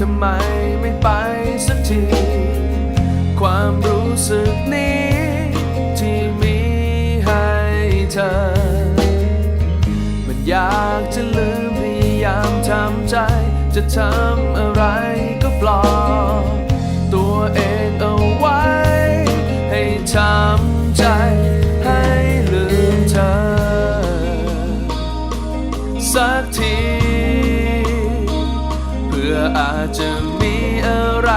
ทำไมไม่ไปสักที ความรู้สึกนี้ ที่มีให้เธอ มันอยากจะลืมพยายามทำใจ จะทำอะไรก็ปลอบตัวเอง อาจจะมีอะไร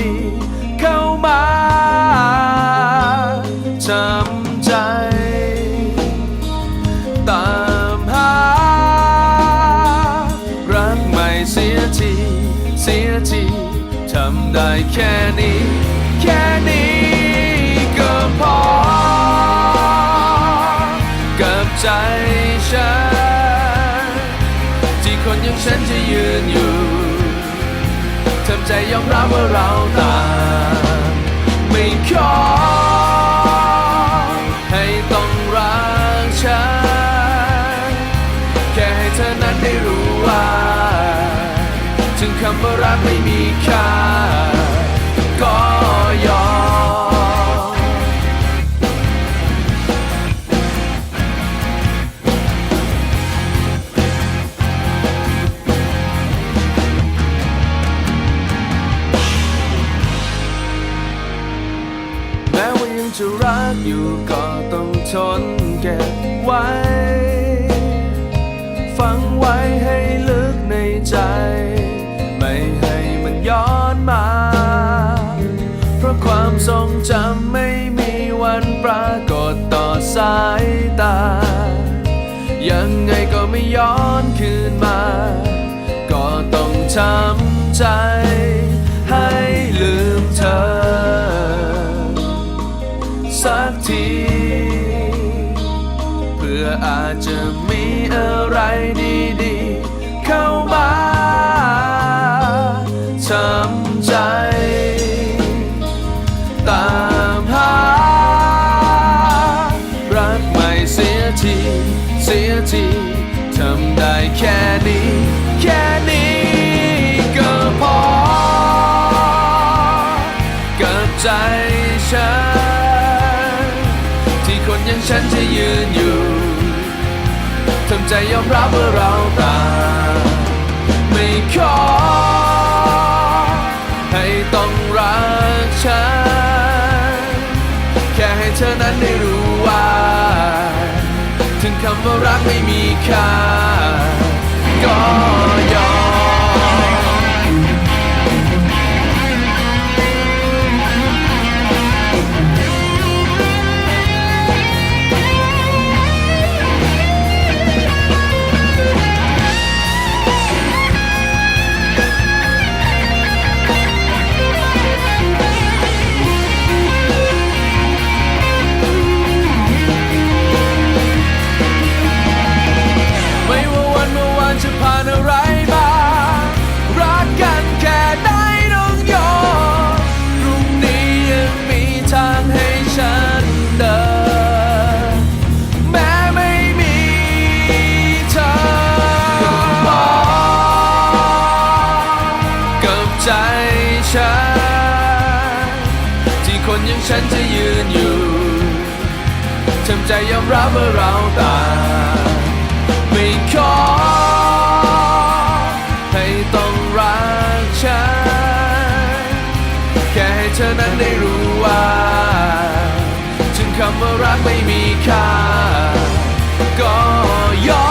ดีๆ เข้ามาทำใจ ตามหา รักไม่เสียที เสียที ทำได้แค่นี้ แค่นี้ก็พอ กับใจฉัน ที่คนอย่างฉันจะยืนอยู่ ใจยอมรับว่าเราต่างไม่ขอให้ต้องรักฉันแค่ให้เธอนั้นได้รู้ว่าถึงคำว่ารักไม่มีค่าก็ยอม จะรักอยู่ก็ต้องทนเก็บไว้ฟังไว้ให้ลึกในใจ ไม่ให้มันย้อนมา เพราะความทรงจำไม่มีวันปรากฏต่อสายตา ยังไงก็ไม่ย้อนคืนมา ก็ต้องทำใจ พื่ออาจจะมีอะไรดีๆ เข้ามาทำใจ ตามหา รักไม่เสียที เสียที ทำได้แค่นี้ แค่นี้ก็พอ กับใจฉัน ที่คนอย่างฉันจะยืนอยู่ ทำใจยอมรับว่าเราต่างไม่ขอ ให้ต้องรักฉัน แค่ให้เธอนั้นได้รู้ว่า ถึงคำว่ารักไม่มีค่าก็ คนอย่างฉันจะยืนอยู่ทำใจยอมรับว่าเราต่างไม่ขอให้ต้องรักฉัน แค่ให้เธอนั้นได้รู้ว่าถึงคำว่ารักไม่มีค่าก็ยอม